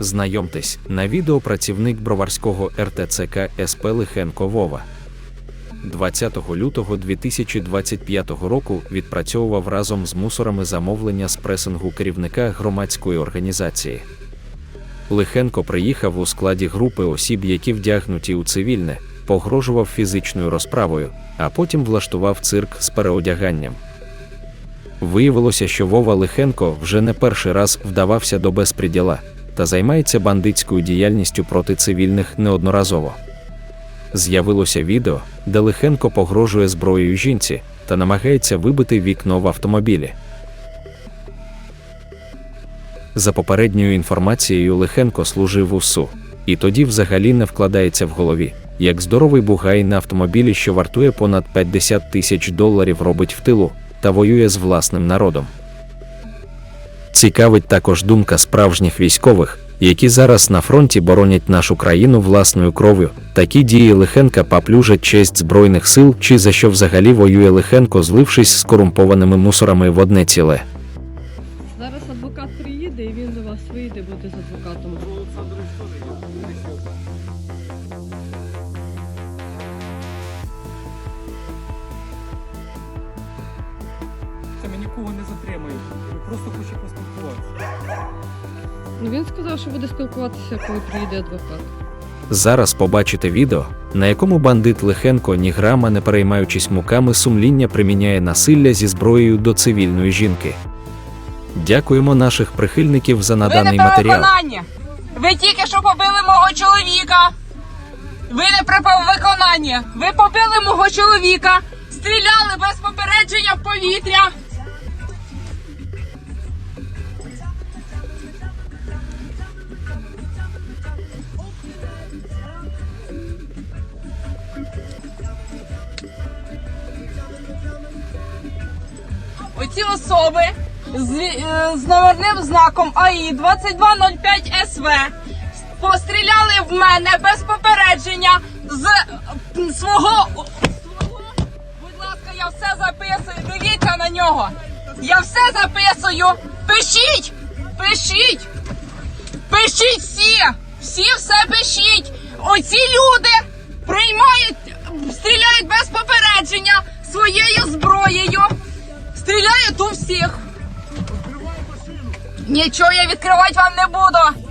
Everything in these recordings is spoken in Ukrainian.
Знайомтесь, на відео працівник броварського РТЦК СП Лихенко Вова. 20 лютого 2025 року відпрацьовував разом з мусорами замовлення з пресингу керівника громадської організації. Лихенко приїхав у складі групи осіб, які вдягнуті у цивільне, погрожував фізичною розправою, а потім влаштував цирк з переодяганням. Виявилося, що Вова Лихенко вже не перший раз вдавався до безпреділа та займається бандитською діяльністю проти цивільних неодноразово. З'явилося відео, де Лихенко погрожує зброєю жінці та намагається вибити вікно в автомобілі. За попередньою інформацією, Лихенко служив у СУ, і тоді взагалі не вкладається в голові, як здоровий бугай на автомобілі, що вартує понад 50 тисяч доларів, робить в тилу та воює з власним народом. Цікавить також думка справжніх військових, які зараз на фронті боронять нашу країну власною кров'ю. Такі дії Лихенка поплюжать честь збройних сил, чи за що взагалі воює Лихенко, злившись з корумпованими мусорами в одне ціле. Зараз адвокат приїде і він до вас вийде, буде з адвокатом. Це ми нікого не затримаємо. Просто хочемо поспілкуватися. Ну він сказав, що буде спілкуватися, коли приїде адвокат. Зараз побачите відео, на якому бандит Лихенко, ні грама не переймаючись муками сумління, приміняє насилля зі зброєю до цивільної жінки. Дякуємо наших прихильників за наданий ви не матеріал. виконання. Ви тільки що побили мого чоловіка. Ви не при виконанні. Ви побили мого чоловіка, стріляли без попередження в повітря. Оці особи з, е, з номерним знаком АІ 2205 СВ постріляли в мене без попередження з свого. Будь ласка, я все записую. Дивіться на нього. Я все записую. Пишіть! Пишіть! Пишіть всі! Всі все пишіть! Оці люди приймають, стріляють без попередження своєю зброєю. Стріляють у всіх. Нічого я відкривати вам не буду.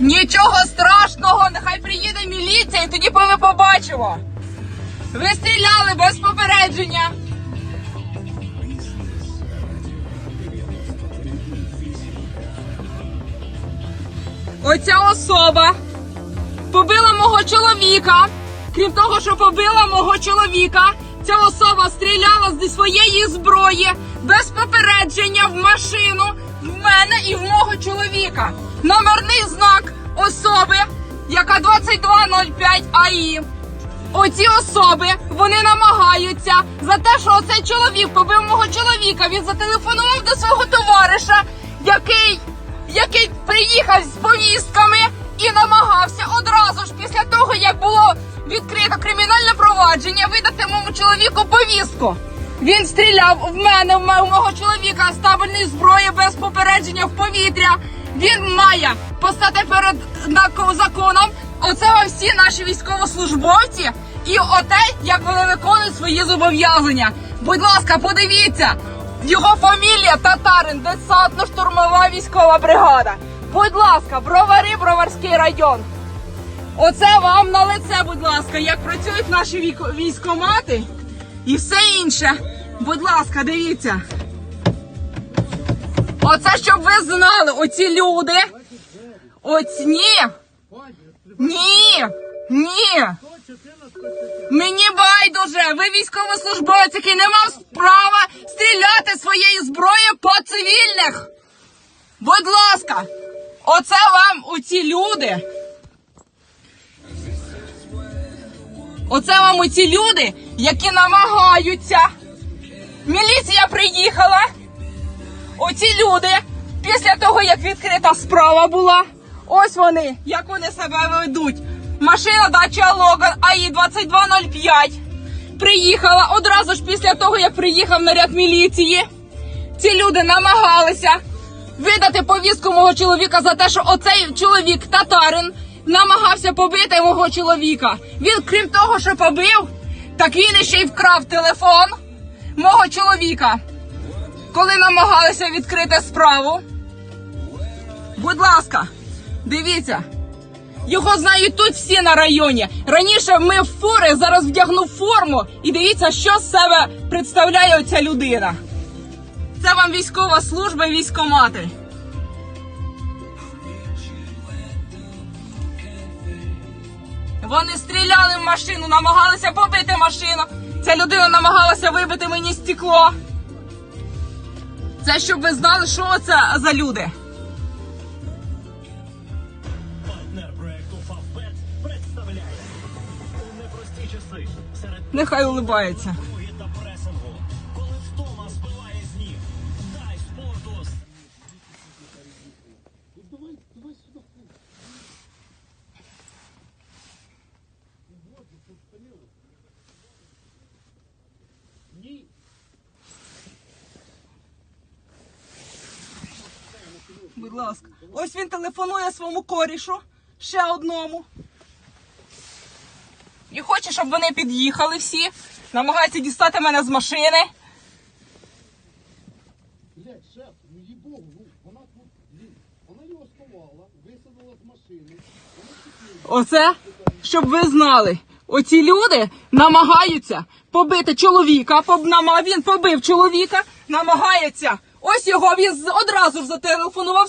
Нічого страшного, нехай приїде міліція і тоді ми побачимо. Ви стріляли без попередження. Оця особа побила мого чоловіка. Крім того, що побила мого чоловіка, ця особа стріляла зі своєї зброї без попередження в машину в мене і в мого чоловіка. Номерний знак особи, яка 2205 АІ. Оці особи вони намагаються за те, що оцей чоловік побив мого чоловіка. Він зателефонував до свого товариша, який, який приїхав з повістками і намагався одразу ж після того, як було відкрито кримінальне провадження, видати чоловіку повістку. Він стріляв в мене, в мого чоловіка з зброї без попередження в повітря. Він має постати перед законом. Оце всі наші військовослужбовці і оте, як вони виконують свої зобов'язання. Будь ласка, подивіться. Його фамілія Татарин, десантно-штурмова військова бригада. Будь ласка, бровари, броварський район. Оце вам на лице, будь ласка, як працюють наші військомати і все інше. Будь ласка, дивіться. Оце щоб ви знали, оці люди. Оці ні. Ні. Ні. Мені байдуже, ви військовослужбовець, який не мав права стріляти своєю зброєю по цивільних. Будь ласка, оце вам оці люди. Оце вам оці люди, які намагаються. Міліція приїхала. Оці люди, після того, як відкрита справа була, ось вони, як вони себе ведуть. Машина дача Логан АІ 2205 приїхала одразу ж після того, як приїхав наряд міліції. Ці люди намагалися видати повістку мого чоловіка за те, що оцей чоловік татарин намагався побити мого чоловіка. Він, крім того, що побив, так він іще й вкрав телефон мого чоловіка, коли намагалися відкрити справу. Будь ласка, дивіться. Його знають тут всі на районі. Раніше ми в фури, зараз вдягнув форму. І дивіться, що з себе представляє оця людина. Це вам військова служба і військомати. Вони стріляли в машину, намагалися побити машину. Ця людина намагалася вибити мені стекло. Це щоб ви знали, що це за люди. Партнер проекту Фавбет представляє у непрості часи серед Нехай улибається. коли втома збиває з ніг. Дай спорту Будь ласка. Ось він телефонує своєму корішу, ще одному. І хоче, щоб вони під'їхали всі. Намагається дістати мене з машини. Блять, шеф, ну їй ну вона тут, блін, вона його сховала, висадила з машини. Оце, щоб ви знали, оці люди намагаються побити чоловіка. поб- нама- Він побив чоловіка, намагається. Ось його він одразу ж зателефонував